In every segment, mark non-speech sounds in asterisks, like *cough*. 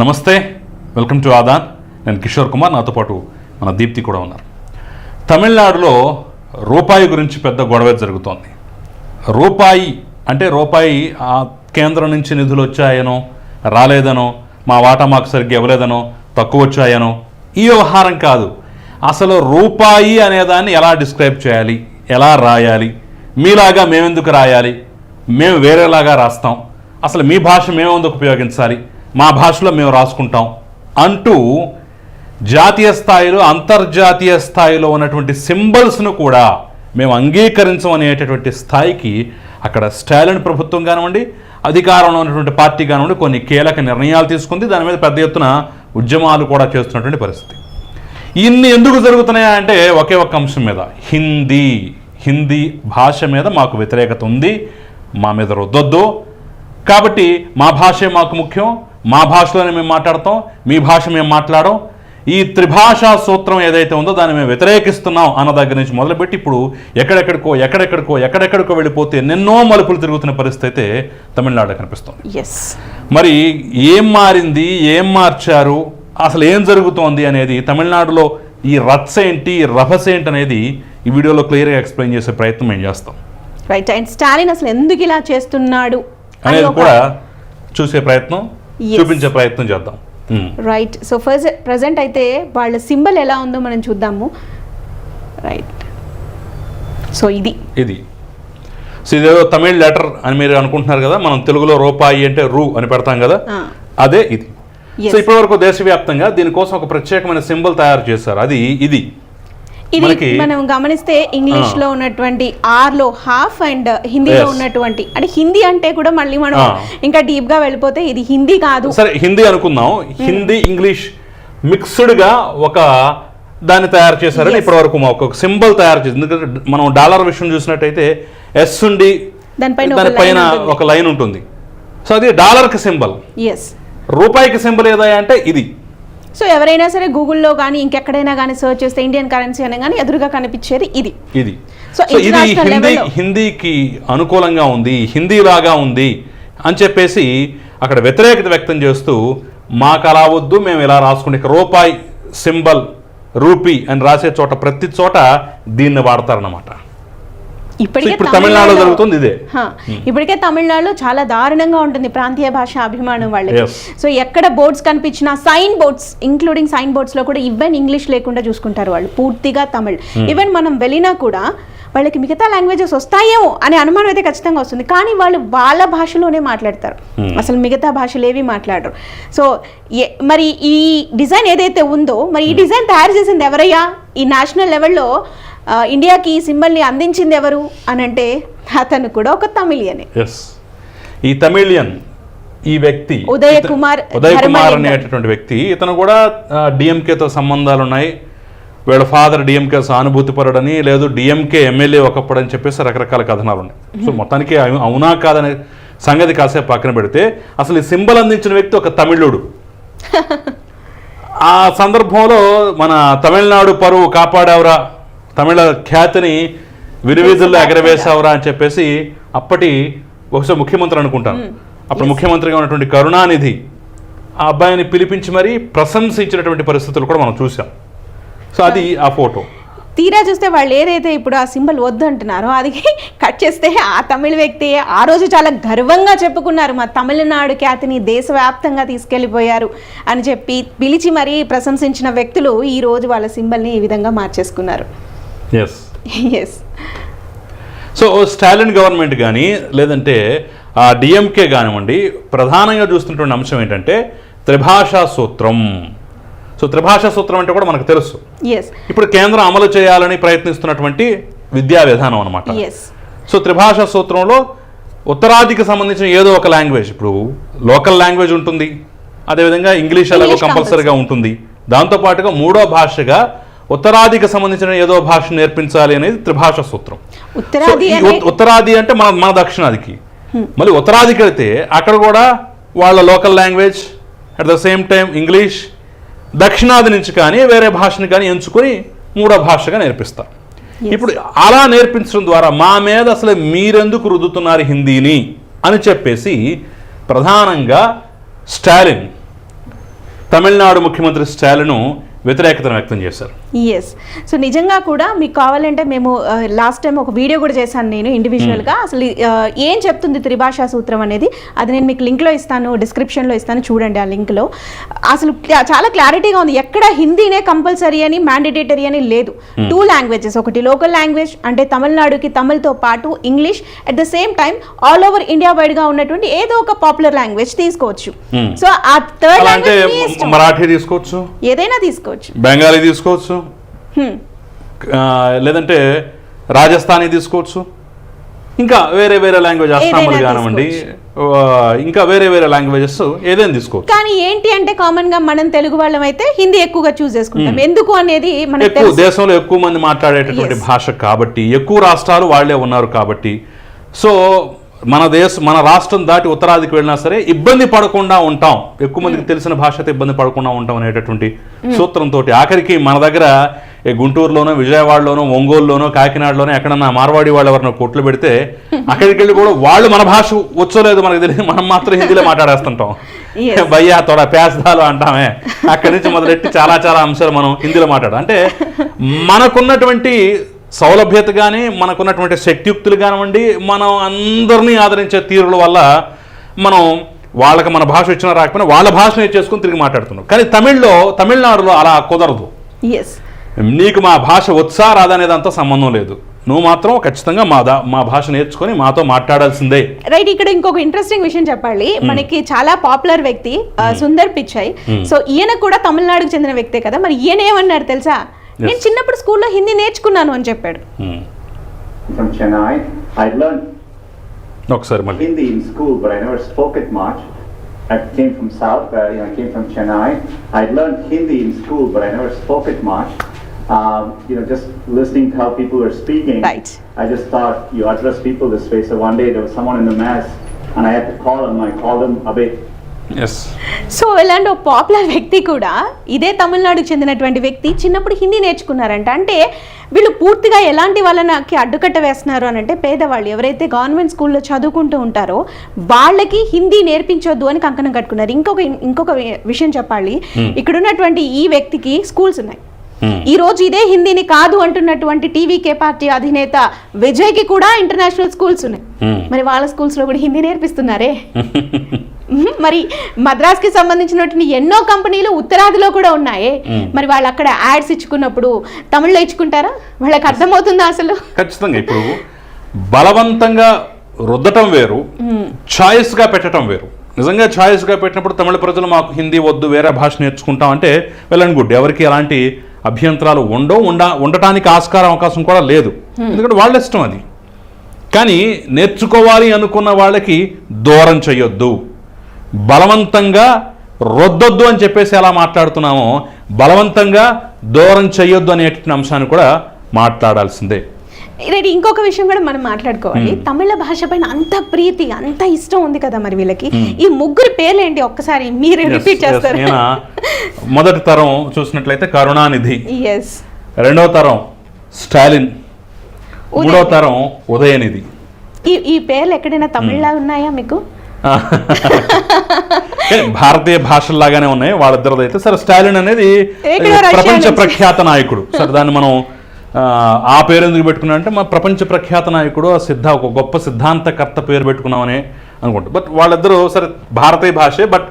నమస్తే welcome to Aadan. నేను కిషోర్ కుమార్ నాతో పాటు మన దీప్తి కూడా ఉన్నారు. తమిళనాడులో రూపాయి గురించి పెద్ద గొడవ జరుగుతోంది. రూపాయి అంటే రూపాయి ఆ కేంద్రం నుంచి నిధులు వచ్చాయనో రాలేదనో మా వాటా మాకు సరిగ్గా ఇవ్వలేదనో తక్కువ వచ్చాయనో ఈ వ్యవహారం కాదు. అసలు రూపాయి అనేదాన్ని ఎలా డిస్క్రైబ్ చేయాలి? ఎలా రాయాలి? మీలాగా మేమెందుకు రాయాలి? మేము వేరేలాగా రాస్తాం. అసలు మీ భాష మేమెందుకు ఉపయోగించాలి? మా భాషలో మేము రాసుకుంటాం అంటూ జాతీయ స్థాయిలో అంతర్జాతీయ స్థాయిలో ఉన్నటువంటి సింబల్స్ను కూడా మేము అంగీకరించమనేటటువంటి స్థాయికి అక్కడ స్టాలిన్ ప్రభుత్వం కానివ్వండి అధికారంలో ఉన్నటువంటి పార్టీ కానివ్వండి కొన్ని కీలక నిర్ణయాలు తీసుకుంది. దాని మీద పెద్ద ఎత్తున ఉద్యమాలు కూడా చేస్తున్నటువంటి పరిస్థితి. ఇన్ని ఎందుకు జరుగుతున్నాయా అంటే ఒకే ఒక్క అంశం మీద. హిందీ హిందీ భాష మీద మాకు వ్యతిరేకత ఉంది మా మీద రుద్దొద్దు. కాబట్టి మా భాషే మాకు ముఖ్యం మా భాషలోనే మేము మాట్లాడతాం మీ భాష మేము మాట్లాడడం. ఈ త్రిభాషా సూత్రం ఏదైతే ఉందో దాన్ని మేము వ్యతిరేకిస్తున్నాం అన్న దగ్గర నుంచి మొదలుపెట్టి ఇప్పుడు ఎక్కడెక్కడికో ఎక్కడెక్కడికో ఎక్కడెక్కడికో వెళ్ళిపోతే ఎన్నెన్నో మలుపులు తిరుగుతున్న పరిస్థితి అయితే తమిళనాడు కనిపిస్తుంది. ఎస్ మరి ఏం మారింది ఏం మార్చారు అసలు ఏం జరుగుతోంది అనేది తమిళనాడులో ఈ రత్స ఏంటి ఈ రభస ఏంటి అనేది ఈ వీడియోలో క్లియర్గా ఎక్స్ప్లెయిన్ చేసే ప్రయత్నం మేము చేస్తాం. రైట్ అండ్ స్టాలిన్ అసలు ఎందుకు ఇలా చేస్తున్నాడు? అని అనేది కూడా చూసే ప్రయత్నం. చూపించే ప్రయత్నం చేద్దాం. రైట్ సో ఫస్ట్ ప్రజెంట్ అయితే వాళ్ళ సింబల్ ఎలా ఉందో మనం చూద్దాము. రైట్ సో ఇది. ఇది. సో ఇదేదో తమిళ్ లెటర్ అని మీరు అనుకుంటున్నారు కదా మనం తెలుగులో రూపాయి అంటే రూ అని పెడతాం కదా అదే ఇది. సో ఇప్పటివరకు దేశవ్యాప్తంగా దీనికోసం ఒక ప్రత్యేకమైన సింబల్ తయారు చేశారు. అది ఇది. ఇది మనం గమనిస్తే ఇంగ్లీష్లో ఉన్నటువంటి ఆర్లో హాఫ్ అండ్ హిందీలో. ఉన్నటువంటి. అంటే హిందీ అంటే కూడా మళ్ళీ మనం. ఇంకా డీప్గా వెళ్ళిపోతే ఇది హిందీ కాదు. సరే హిందీ అనుకుందాం. హిందీ ఇంగ్లీష్ మిక్స్డ్గా ఒక దాన్ని తయారు చేశారని. ఇప్పటి వరకు ఒక సింబల్ తయారు చేసింది ఎందుకంటే మనం డాలర్ విషయం చూసినట్టయితే ఎస్ ఉండి దానిపైన ఒక లైన్ ఉంటుంది. సో అది డాలర్కి సింబల్. ఎస్ రూపాయికి సింబల్ ఏదా అంటే ఇది. సో ఎవరైనా సరే గూగుల్లో కానీ ఇంకెక్కడైనా కానీ సర్చ్ చేస్తే ఇండియన్ కరెన్సీ అని కానీ ఎదురుగా కనిపించేది ఇది. ఇది. సో ఇది హిందీ. హిందీకి అనుకూలంగా ఉంది హిందీ లాగా ఉంది అని చెప్పేసి అక్కడ వ్యతిరేకత వ్యక్తం చేస్తూ మాకు అలా వద్దు మేము ఇలా రాసుకుంటే రూపాయి సింబల్ రూపీ అని రాసే చోట ప్రతి చోట దీన్ని వాడతారన్నమాట. ఇప్పటికే తమిళనాడులో జరుగుతుంది ఇదే. ఇప్పటికే తమిళనాడులో చాలా దారుణంగా ఉంటుంది ప్రాంతీయ భాష అభిమానం వాళ్ళకి. సో ఎక్కడ బోర్డ్స్ కనిపించినా సైన్ బోర్డ్స్ ఇంక్లూడింగ్ సైన్ బోర్డ్స్లో కూడా ఈవెన్ ఇంగ్లీష్ లేకుండా చూసుకుంటారు వాళ్ళు పూర్తిగా తమిళ్. ఈవెన్ మనం వెళ్ళినా కూడా వాళ్ళకి మిగతా లాంగ్వేజెస్ వస్తాయేమో అనే అనుమానం అయితే ఖచ్చితంగా వస్తుంది. కానీ వాళ్ళు వాళ్ళ భాషలోనే మాట్లాడతారు. అసలు మిగతా భాషలు ఏవి మాట్లాడరు. సో మరి ఈ డిజైన్ ఏదైతే ఉందో మరి ఈ డిజైన్ తయారు చేసింది ఎవరయ్యా? ఈ నేషనల్ లెవెల్లో ఇండియాకి ఈ సింబల్ని అందించింది ఎవరు అని అంటే అతను కూడా ఒక తమిళియనే. ఎస్ ఈ తమిళియన్ ఈ వ్యక్తి ఉదయ్ కుమార్ ఉదయ్ కుమార్. అనేటటువంటి వ్యక్తి ఇతను కూడా డిఎంకేతో సంబంధాలు ఉన్నాయి వీళ్ళ ఫాదర్ డిఎంకే సానుభూతిపరుడని లేదు డిఎంకే ఎమ్మెల్యే ఒకప్పుడు అని చెప్పేసి రకరకాల కథనాలు ఉన్నాయి సో మొత్తానికి అవు- అవునా కాదనే సంగతి కాసేపు పక్కన పెడితే అసలు ఈ సింబల్ అందించిన వ్యక్తి ఒక తమిళుడు. *laughs* ఆ సందర్భంలో మన తమిళనాడు పరువు కాపాడావురా? తమిళ ఖ్యాతిని విరివీధుల్లో ఎగరవేశావురా అని చెప్పేసి అప్పటి బహుశా ముఖ్యమంత్రి అనుకుంటాను అప్పుడు ముఖ్యమంత్రిగా ఉన్నటువంటి కరుణానిధి ఆ అబ్బాయిని పిలిపించి మరీ ప్రశంసించినటువంటి పరిస్థితులు కూడా మనం చూసాం సో అది ఆ ఫోటో. తీరా చూస్తే వాళ్ళు ఏదైతే ఇప్పుడు ఆ సింబల్ వద్దు అంటున్నారో అది కట్ చేస్తే ఆ తమిళ వ్యక్తి ఆ రోజు చాలా గర్వంగా చెప్పుకున్నారు. మా తమిళనాడు ఖ్యాతిని దేశవ్యాప్తంగా తీసుకెళ్ళిపోయారు అని చెప్పి పిలిచి మరీ ప్రశంసించిన వ్యక్తులు ఈ రోజు వాళ్ళ సింబల్ని ఈ విధంగా మార్చేసుకున్నారు. Yes yes so Stalin government కానీ లేదంటే ఆ డిఎంకే కానివ్వండి ప్రధానంగా చూస్తున్నటువంటి అంశం ఏంటంటే త్రిభాషా సూత్రం. సో త్రిభాషా సూత్రం అంటే కూడా మనకు తెలుసు. ఇప్పుడు కేంద్రం అమలు చేయాలని ప్రయత్నిస్తున్నటువంటి విద్యా విధానం అనమాట సో త్రిభాషా సూత్రంలో ఉత్తరాదికి సంబంధించిన ఏదో ఒక లాంగ్వేజ్ ఇప్పుడు లోకల్ లాంగ్వేజ్ ఉంటుంది. అదేవిధంగా ఇంగ్లీష్ అలాగో కంపల్సరీగా ఉంటుంది. దాంతోపాటుగా మూడో భాషగా ఉత్తరాదికి సంబంధించిన ఏదో భాష నేర్పించాలి అనేది త్రిభాషా సూత్రం. ఉత్తరాది అంటే మన మన దక్షిణాదికి. మళ్ళీ ఉత్తరాదికి వెళ్తే అక్కడ కూడా వాళ్ళ local language at the same time English దక్షిణాది నుంచి కానీ వేరే భాషని కానీ ఎంచుకొని మూడో భాషగా నేర్పిస్తారు. ఇప్పుడు అలా నేర్పించడం ద్వారా మా మీద అసలు మీరెందుకు రుద్దుతున్నారు హిందీని అని చెప్పేసి ప్రధానంగా స్టాలిన్ తమిళనాడు ముఖ్యమంత్రి స్టాలిన్ వ్యతిరేకతను వ్యక్తం చేశారు. ఎస్ సో నిజంగా కూడా మీకు కావాలంటే మేము లాస్ట్ టైం ఒక వీడియో కూడా చేశాను నేను ఇండివిజువల్గా అసలు ఆ, ఏం చెప్తుంది త్రిభాషా సూత్రం అనేది? అది నేను మీకు లింక్లో ఇస్తాను డిస్క్రిప్షన్లో ఇస్తాను చూడండి ఆ లింక్లో అసలు చాలా క్లారిటీగా ఉంది. ఎక్కడ హిందీనే కంపల్సరీ అని మ్యాండిటేటరీ అని లేదు. టూ లాంగ్వేజెస్ ఒకటి లోకల్ లాంగ్వేజ్ అంటే తమిళనాడుకి తమిళ్తో పాటు English at the same time all over India వైడ్గా ఉన్నటువంటి ఏదో ఒక పాపులర్ లాంగ్వేజ్ తీసుకోవచ్చు. Hmm. సో ఆ థర్డ్ లాంగ్వేజ్ మరాఠీ తీసుకోవచ్చు? ఏదైనా తీసుకోవచ్చు బెంగాలీ తీసుకోవచ్చు. Hmm. ఆ, లేదంటే రాజస్థానీ తీసుకోవచ్చు. ఇంకా వేరే వేరే లాంగ్వేజ్ అస్సాములు కానివ్వండి ఇంకా వేరే వేరే లాంగ్వేజెస్ ఏదైనా తీసుకోవచ్చు. కానీ ఏంటి అంటే కామన్గా మనం తెలుగు వాళ్ళం అయితే హిందీ ఎక్కువగా చూస్ చేసుకుంటాం. ఎందుకు అనేది ఎక్కువ దేశంలో ఎక్కువ మంది మాట్లాడేటటువంటి. భాష కాబట్టి ఎక్కువ రాష్ట్రాలు వాళ్ళే ఉన్నారు కాబట్టి. సో మన దేశ మన రాష్ట్రం దాటి ఉత్తరాదికి వెళ్ళినా సరే ఇబ్బంది పడకుండా ఉంటాం. ఎక్కువ మందికి తెలిసిన భాషతో ఇబ్బంది పడకుండా ఉంటాం అనేటటువంటి సూత్రంతో ఆఖరికి మన దగ్గర గుంటూరులోనో విజయవాడలోనో ఒంగోలులోనో కాకినాడలోనో ఎక్కడన్నా మార్వాడి వాళ్ళు ఎవరినో కొట్లు పెడితే *laughs* అక్కడికి వెళ్ళి కూడా వాళ్ళు మన భాష వచ్చోలేదు మనకు తెలియదు. మనం మాత్రం హిందీలో మాట్లాడేస్తుంటాం. భయ్యా తోడ పేస్తాలు అంటామే. అక్కడి నుంచి మొదలెట్టి చాలా చాలా అంశాలు మనం హిందీలో మాట్లాడాం. అంటే *laughs* మనకున్నటువంటి సౌలభ్యత కానీ మనకున్నటువంటి శక్తియుక్తులు కానివ్వండి మనం అందరినీ ఆదరించే తీరుల వల్ల మనం వాళ్ళకి మన భాష వచ్చినా రాకపోయినా వాళ్ళ భాష నేర్చేసుకుని తిరిగి మాట్లాడుతున్నాం. కానీ తమిళ్ళో తమిళనాడులో అలా కుదరదు. ఎస్ నీకు మా భాష వచ్చా రాదనేదంతా సంబంధం లేదు. నువ్వు మాత్రం ఖచ్చితంగా మా దా మా భాష నేర్చుకొని మాతో మాట్లాడాల్సిందే. రైట్ ఇక్కడ ఇంకొక ఇంట్రెస్టింగ్ విషయం చెప్పాలి. మనకి చాలా పాపులర్ వ్యక్తి ఆ, సుందర్ పిచ్చై. సో ఈయన కూడా తమిళనాడుకు చెందిన వ్యక్తే కదా. మరి ఈయన ఏమన్నారు తెలుసా? నేను చిన్నప్పుడు స్కూల్లో హిందీ నేర్చుకున్నాను అని చెప్పాడు from Chennai. I learned ఒకసారి మళ్ళీ Hindi in school, but I never spoke it much. I came from South, uh, you know, I came from Chennai. I learned Hindi in school, but I never spoke it much. Um, you know, just listening to how people were speaking. Right. I just thought you address people this way. So one day there was someone in the mass, and I had to call him. I called him Abe. So ఇలాంటి ఒక popular వ్యక్తి కూడా ఇదే తమిళనాడుకు చెందినటువంటి వ్యక్తి చిన్నప్పుడు హిందీ నేర్చుకున్నారంట. అంటే వీళ్ళు పూర్తిగా ఎలాంటి వాళ్ళకి అడ్డుకట్ట వేస్తున్నారు అని అంటే పేదవాళ్ళు. ఎవరైతే గవర్నమెంట్ స్కూల్లో చదువుకుంటూ ఉంటారో వాళ్ళకి హిందీ నేర్పించొద్దు అని కంకణం కట్టుకున్నారు. ఇంకొక ఇంకొక విషయం చెప్పాలి. ఇక్కడ ఉన్నటువంటి ఈ వ్యక్తికి స్కూల్స్ ఉన్నాయి. ఈ రోజు ఇదే హిందీని కాదు అంటున్నటువంటి టీవీకే పార్టీ అధినేత విజయ్కి కూడా ఇంటర్నేషనల్ స్కూల్స్ ఉన్నాయి. Hmm. మరి వాళ్ళ schools లో కూడా హిందీ నేర్పిస్తున్నారే. *laughs* మరి మద్రాస్కి సంబంధించినటువంటి ఎన్నో కంపెనీలు ఉత్తరాదిలో కూడా ఉన్నాయి. మరి వాళ్ళు అక్కడ యాడ్స్ ఇచ్చుకున్నప్పుడు తమిళ్ళో ఇచ్చుకుంటారా? వాళ్ళకి అర్థమవుతుందా అసలు? ఖచ్చితంగా. ఇప్పుడు బలవంతంగా రుద్దటం వేరు చాయిస్గా పెట్టడం వేరు. నిజంగా చాయిస్గా పెట్టినప్పుడు తమిళ ప్రజలు మాకు హిందీ వద్దు వేరే భాష నేర్చుకుంటాం అంటే వెల్ అండ్ గుడ్. ఎవరికి ఎలాంటి అభ్యంతరాలు ఉండవు ఉండ ఉండటానికి ఆస్కారం అవకాశం కూడా లేదు. ఎందుకంటే వాళ్ళ ఇష్టం అది. కానీ నేర్చుకోవాలి అనుకున్న వాళ్ళకి దూరం చేయొద్దు బలవంతంగా రొద్దొద్దు అని చెప్పేసి ఎలా మాట్లాడుతున్నామో బలవంతంగా దూరం చేయొద్దు అనేటువంటి అంశాన్ని కూడా మాట్లాడాల్సిందే. రైట్ ఇంకొక విషయం కూడా మనం మాట్లాడుకోవాలి. తమిళ భాష పైన అంత ప్రీతి అంత ఇష్టం ఉంది కదా మరి వీళ్ళకి. ఈ ముగ్గురు పేర్లు ఏంటి ఒక్కసారి మీరు రిపీట్ చేస్తారు? మొదటి తరం చూసినట్లయితే కరుణానిధి. రెండవ తరం స్టాలిన్. మూడవ తరం ఉదయనిధి. ఈ ఈ పేర్లు ఎక్కడైనా తమిళ్ళా ఉన్నాయా మీకు? *laughs* భారతీయ భాషల్లాగానే ఉన్నాయి వాళ్ళిద్దరిది అయితే. సరే స్టాలిన్ అనేది ప్రపంచ. ప్రఖ్యాత నాయకుడు. సరే దాన్ని మనం ఆ, ఆ పేరు ఎందుకు పెట్టుకున్నా అంటే మా ప్రపంచ ప్రఖ్యాత నాయకుడు ఆ సిద్ధ ఒక గొప్ప సిద్ధాంతకర్త పేరు పెట్టుకున్నామని అనుకుంటా. బట్ వాళ్ళిద్దరూ సరే భారతీయ భాషే బట్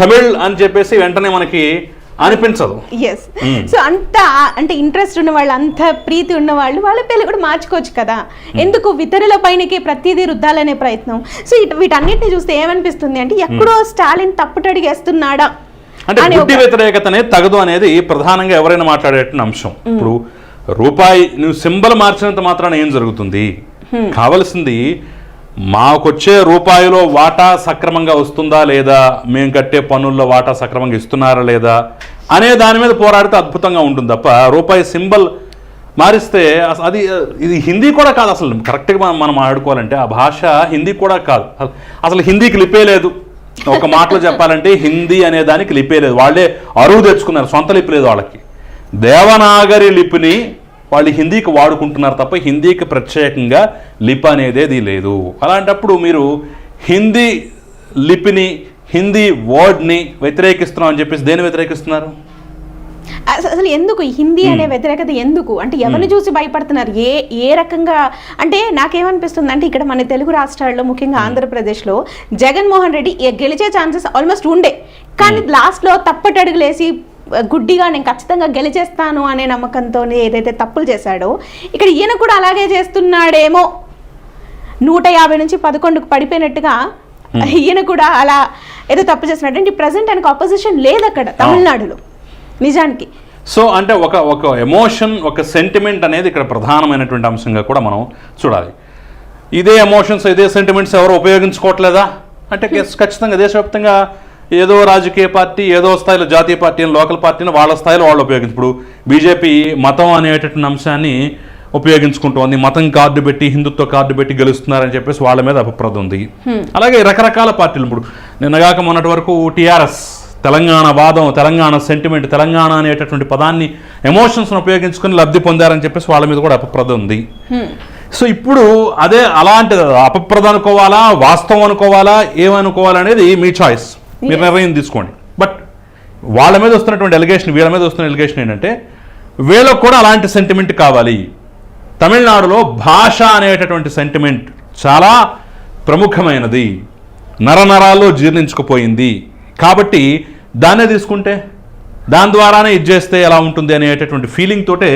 తమిళ్ అని చెప్పేసి వెంటనే మనకి అనిపించదు. ఎస్ సో అంత ఆ- అంటే ఇంట్రెస్ట్ ఉన్న వాళ్ళు అంత ప్రీతి ఉన్న వాళ్ళు వాళ్ళ పేర్లు కూడా మార్చుకోవచ్చు కదా. ఎందుకు ఇతరుల పైనకి ప్రతిదీ రుద్దాలనే ప్రయత్నం? సో ఇటు వీటన్నిటిని చూస్తే ఏమనిపిస్తుంది అంటే ఎక్కడో స్టాలిన్ తప్పుటడిగేస్తున్నాడా అంటే ఒక- వ్యతిరేకతనే తగదు అనేది ప్రధానంగా ఎవరైనా మాట్లాడేటువంటి అంశం. ఇప్పుడు రూపాయి నువ్వు సింబల్ మార్చినంత మాత్రాన ఏం జరుగుతుంది? కావలసింది మాకొచ్చే రూపాయిలో వాటా సక్రమంగా వస్తుందా లేదా? మేము కట్టే పన్నుల్లో వాటా సక్రమంగా ఇస్తున్నారా లేదా? అనే దాని మీద పోరాడితే అద్భుతంగా ఉంటుంది తప్ప రూపాయి సింబల్ మారిస్తే అది ఇది హిందీ కూడా కాదు అసలు. కరెక్ట్గా మనం మనం ఆడుకోవాలంటే ఆ భాష హిందీ కూడా కాదు. అసలు- అసలు హిందీకి లిపే లేదు. ఒక మాటలో చెప్పాలంటే హిందీ అనే దానికి లిపే లేదు. వాళ్ళే అరువు తెచ్చుకున్నారు. సొంత లిపి లేదు వాళ్ళకి. దేవనాగరి లిపిని వాళ్ళు హిందీకి వాడుకుంటున్నారు తప్ప హిందీకి ప్రత్యేకంగా లిపి అనేదేది లేదు. అలాంటప్పుడు మీరు హిందీ లిపిని హిందీ వర్డ్ని వ్యతిరేకిస్తున్నాం అని చెప్పేసి దేని వ్యతిరేకిస్తున్నారు? అస- అసలు ఎందుకు? హిందీ అనే వ్యతిరేకత ఎందుకు? అంటే ఎవరిని చూసి భయపడుతున్నారు? ఏ ఏ రకంగా? అంటే నాకేమనిపిస్తుంది అంటే ఇక్కడ మన తెలుగు రాష్ట్రాల్లో ముఖ్యంగా ఆంధ్రప్రదేశ్లో జగన్మోహన్ రెడ్డి గెలిచే ఛాన్సెస్ ఆల్మోస్ట్ ఉండే. కానీ లాస్ట్లో తప్పటడుగులేసి గుడ్డిగా నేను ఖచ్చితంగా గెలిచేస్తాను అనే నమ్మకంతో ఏదైతే తప్పులు చేశాడో ఇక్కడ ఈయన కూడా అలాగే చేస్తున్నాడేమో. నూట యాభై నుంచి పదకొండుకు పడిపోయినట్టుగా ఈయన కూడా అలా ఏదో తప్పు చేస్తున్నాడు. అంటే ప్రజెంట్ ఆయనకు ఆపోజిషన్ లేదు అక్కడ తమిళనాడులో. నిజానికి. సో అంటే ఒక ఒక ఎమోషన్ ఒక సెంటిమెంట్ అనేది ఇక్కడ ప్రధానమైనటువంటి అంశంగా కూడా మనం చూడాలి. ఇదే ఎమోషన్స్ ఇదే సెంటిమెంట్స్ ఎవరు ఉపయోగించుకోవట్లేదా? అంటే ఖచ్చితంగా దేశవ్యాప్తంగా ఏదో రాజకీయ పార్టీ ఏదో స్థాయిలో జాతీయ పార్టీని లోకల్ పార్టీని వాళ్ళ స్థాయిలో వాళ్ళు ఉపయోగించు ఇప్పుడు బీజేపీ మతం అనేటటువంటి అంశాన్ని ఉపయోగించుకుంటోంది. మతం కార్డు పెట్టి హిందుత్వ కార్డు పెట్టి గెలుస్తున్నారని చెప్పేసి వాళ్ళ మీద అభిప్రాయం ఉంది. అలాగే రకరకాల పార్టీలు ఇప్పుడు నిన్నగాక మొన్నటి వరకు టీఆర్ఎస్ తెలంగాణ వాదం తెలంగాణ సెంటిమెంట్ తెలంగాణ అనేటటువంటి పదాన్ని ఎమోషన్స్ను ఉపయోగించుకొని లబ్ధి పొందారని చెప్పేసి వాళ్ళ మీద కూడా అపప్రద ఉంది. సో ఇప్పుడు అదే అలాంటి అపప్రద అనుకోవాలా వాస్తవం అనుకోవాలా ఏమనుకోవాలా అనేది మీ చాయిస్ మీరు నిర్ణయం తీసుకోండి. బట్ వాళ్ళ మీద వస్తున్నటువంటి ఎలిగేషన్ వీళ్ళ మీద వస్తున్న ఎలిగేషన్ ఏంటంటే వీళ్ళకు కూడా అలాంటి సెంటిమెంట్ కావాలి. తమిళనాడులో భాష అనేటటువంటి సెంటిమెంట్ చాలా ప్రముఖమైనది. నరనరాల్లో జీర్ణించుకుపోయింది. కాబట్టి దాన్నే తీసుకుంటే దాని ద్వారానే ఇది చేస్తే ఎలా ఉంటుంది అనేటటువంటి ఫీలింగ్ తోటే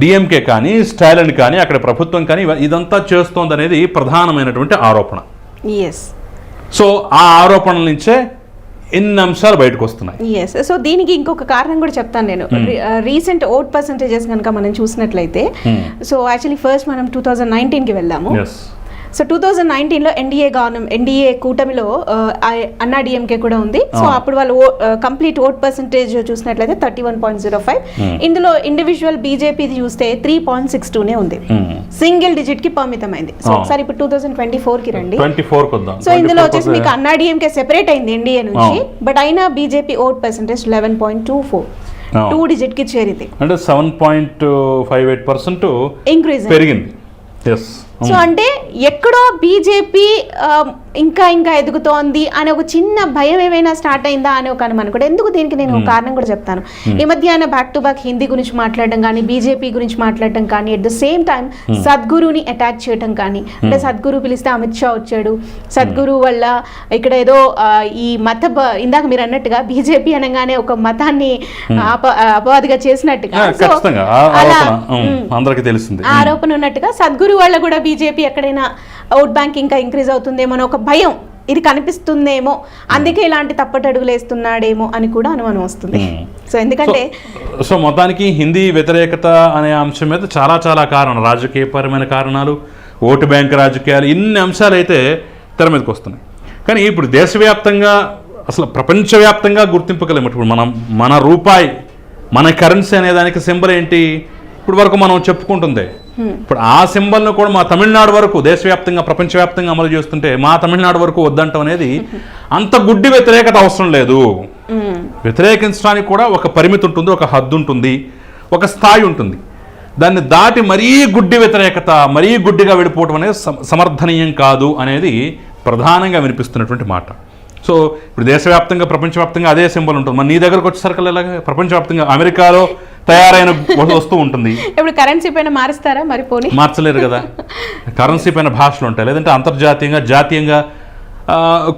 డిఎంకే కానీ స్టాలిన్ కానీ అక్కడ ప్రభుత్వం కానీ ఇదంతా చేస్తోంది అనేది ప్రధానమైనటువంటి ఆరోపణ. ఎస్ సో ఆ ఆరోపణల నుంచే ఎన్ని అంశాలు బయటకు వస్తున్నాయి ఎస్ సో దీనికి ఇంకొక కారణం కూడా చెప్తాను నేను. రీసెంట్ ఓట్ పర్సంటేజెస్ కనుక మనం చూసినట్లయితే సో యాక్చువల్లీ ఫస్ట్ మనం టూ థౌజండ్ నైన్టీన్కి వెళ్ళాము ఎస్ సో టూ థౌజండ్ నైన్టీన్లో ఎన్డీఏ గవర్నమెంట్ ఎన్డీఏ కూటమిలో ఆ- అన్నా డిఎంకే కూడా ఉంది. సో. అప్పుడు వాళ్ళు కంప్లీట్ ఓట్ పర్సంటేజ్ చూసినట్లయితే thirty one point zero five ఇందులో ఇండివిజువల్ బీజేపీ చూస్తే త్రీ పాయింట్ సిక్స్ టూనే ఉంది. సింగిల్ డిజిట్కి పరిమితమైంది. సో. ఒకసారి ఇప్పుడు టూ థౌసండ్ ట్వంటీ ఫోర్కి రండి. సో ఇందులో 24 వచ్చేసి మీకు అన్నా డిఎంకే సెపరేట్ అయింది ఎన్డీఏ నుంచి బట్ అయినా BJP vote percentage eleven point two four. Two డిజిట్కి చేరింది. అంటే seven point five eight percent increase పెరిగింది. ఎస్ సో అంటే ఎక్కడో బీజేపీ ఇంకా ఇంకా ఎదుగుతోంది అనే ఒక చిన్న భయం ఏమైనా స్టార్ట్ అయిందా అనే ఒక అనుమానం. కూడా ఎందుకు దీనికి నేను ఒక కారణం కూడా చెప్తాను? ఈ మధ్య ఆయన బ్యాక్ టు బ్యాక్ హిందీ గురించి మాట్లాడడం కానీ బీజేపీ గురించి మాట్లాడడం కానీ అట్ ద సేమ్ టైం సద్గురుని అటాక్ చేయడం కానీ అంటే సద్గురు పిలిస్తే అమిత్ షా వచ్చాడు సద్గురు వల్ల ఇక్కడ ఏదో ఈ మత ఇందాక మీరు అన్నట్టుగా బీజేపీ అనగానే ఒక మతాన్ని అప అపవాదిగా చేసినట్టుగా. అలా ఆరోపణ ఉన్నట్టుగా సద్గురు వల్ల కూడా బీజేపీ ఎక్కడైనా ఓట్ బ్యాంక్ ఇంకా ఇంక్రీజ్ అవుతుందేమో అని ఒక భయం ఇది కనిపిస్తుందేమో అందుకే ఇలాంటి తప్పటడుగులు వేస్తున్నాడేమో అని కూడా అనుమానం వస్తుంది. Hmm. సో ఎందుకంటే సో- మొత్తానికి హిందీ వ్యతిరేకత అనే అంశం మీద చాలా చాలా కారణం రాజకీయపరమైన కారణాలు ఓటు బ్యాంక్ రాజకీయాలు ఇన్ని అంశాలు అయితే తెర మీదకి వస్తున్నాయి. కానీ ఇప్పుడు దేశవ్యాప్తంగా అసలు ప్రపంచవ్యాప్తంగా గుర్తింపు కలిగిన ఇప్పుడు మనం మన రూపాయి మన కరెన్సీ అనే దానికి సింబల్ ఏంటి? ఇప్పుడు వరకు మనం చెప్పుకుంటుంది. ఇప్పుడు ఆ సింబల్ను కూడా మా తమిళనాడు వరకు దేశవ్యాప్తంగా ప్రపంచవ్యాప్తంగా అమలు చేస్తుంటే మా తమిళనాడు వరకు వద్దంటం అనేది అంత గుడ్డి వ్యతిరేకత అవసరం లేదు. మ్మ్. వ్యతిరేకించడానికి కూడా ఒక పరిమితి ఉంటుంది ఒక హద్దు ఉంటుంది ఒక స్థాయి ఉంటుంది. దాన్ని దాటి మరీ గుడ్డి వ్యతిరేకత మరీ గుడ్డిగా వెళ్ళిపోవడం అనేది సమ- సమర్థనీయం కాదు అనేది ప్రధానంగా వినిపిస్తున్నటువంటి మాట. సో ఇప్పుడు దేశవ్యాప్తంగా ప్రపంచవ్యాప్తంగా అదే సింబల్ ఉంటుంది. మరి నీ దగ్గరకు వచ్చేసరికి ఎలాగ? ప్రపంచవ్యాప్తంగా అమెరికాలో తయారైన వస్తువు ఉంటుంది. ఇప్పుడు కరెన్సీ పైన మారుస్తారా? మరి పోనీ. మార్చలేరు కదా. కరెన్సీ పైన భాషలు ఉంటాయి. లేదంటే అంతర్జాతీయంగా జాతీయంగా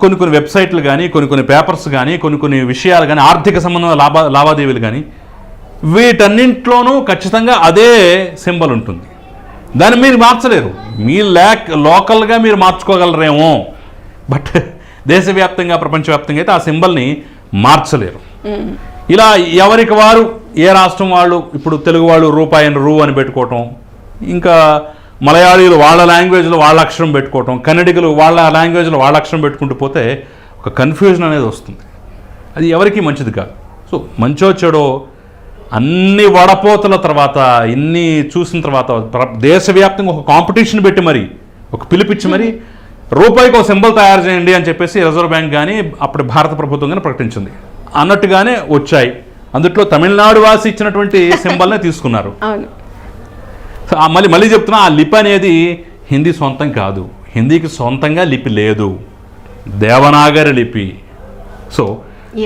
కొన్ని కొన్ని వెబ్సైట్లు కానీ కొన్ని కొన్ని పేపర్స్ కానీ కొన్ని కొన్ని విషయాలు కానీ ఆర్థిక సంబంధ లాభా లావాదేవీలు కానీ వీటన్నింట్లోనూ ఖచ్చితంగా అదే సింబల్ ఉంటుంది. దాన్ని మీరు మార్చలేరు. మీ ల్యాక్ లోకల్గా మీరు మార్చుకోగలరేమో. బట్ దేశవ్యాప్తంగా ప్రపంచవ్యాప్తంగా అయితే ఆ సింబల్ని మార్చలేరు. ఇలా ఎవరికి వారు ఏ రాష్ట్రం వాళ్ళు ఇప్పుడు తెలుగు వాళ్ళు రూపాయిని రూ అని పెట్టుకోవటం ఇంకా మలయాళీలు వాళ్ళ లాంగ్వేజ్లో వాళ్ళ అక్షరం పెట్టుకోవటం కన్నడిగులు వాళ్ళ లాంగ్వేజ్లో వాళ్ళ అక్షరం పెట్టుకుంటూ పోతే ఒక కన్ఫ్యూజన్ అనేది వస్తుంది. అది ఎవరికీ మంచిది కాదు. సో మంచో చెడో అన్ని వడపోతల తర్వాత ఇన్ని చూసిన తర్వాత దేశవ్యాప్తంగా ఒక కాంపిటీషన్ పెట్టి మరి ఒక పిలిపిచ్చి మరి *laughs* రూపాయికి ఒక సింబల్ తయారు చేయండి అని చెప్పేసి రిజర్వ్ బ్యాంక్ కానీ అప్పుడు భారత ప్రభుత్వం కానీ ప్రకటించింది. అన్నట్టుగానే వచ్చాయి. అందుట్లో తమిళనాడు వాసి ఇచ్చినటువంటి *laughs* సింబల్నే తీసుకున్నారు. అవును. సో ఆ మళ్ళీ మళ్ళీ చెప్తున్నా ఆ లిపి అనేది హిందీ సొంతం కాదు. హిందీకి సొంతంగా లిపి లేదు. దేవనాగరి లిపి. సో.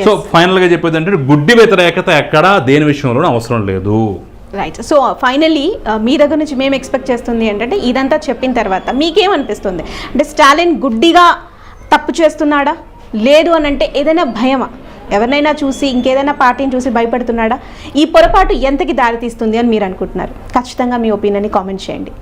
సో ఫైనల్గా చెప్పేది అంటే గుడ్డి వ్యతిరేకత ఎక్కడా దేని విషయంలోనూ అవసరం లేదు. రైట్ సో ఫైనలీ మీ దగ్గర నుంచి మేము ఎక్స్పెక్ట్ చేస్తుంది ఏంటంటే ఇదంతా చెప్పిన తర్వాత మీకేమనిపిస్తుంది? అంటే స్టాలిన్ గుడ్డిగా తప్పు చేస్తున్నాడా? లేదు అని అంటే ఏదైనా భయమా? ఎవరినైనా చూసి ఇంకేదైనా పార్టీని చూసి భయపడుతున్నాడా? ఈ పొరపాటు ఎంతకి దారితీస్తుంది అని మీరు అనుకుంటున్నారు? ఖచ్చితంగా మీ ఒపీనియన్ని కామెంట్ చేయండి.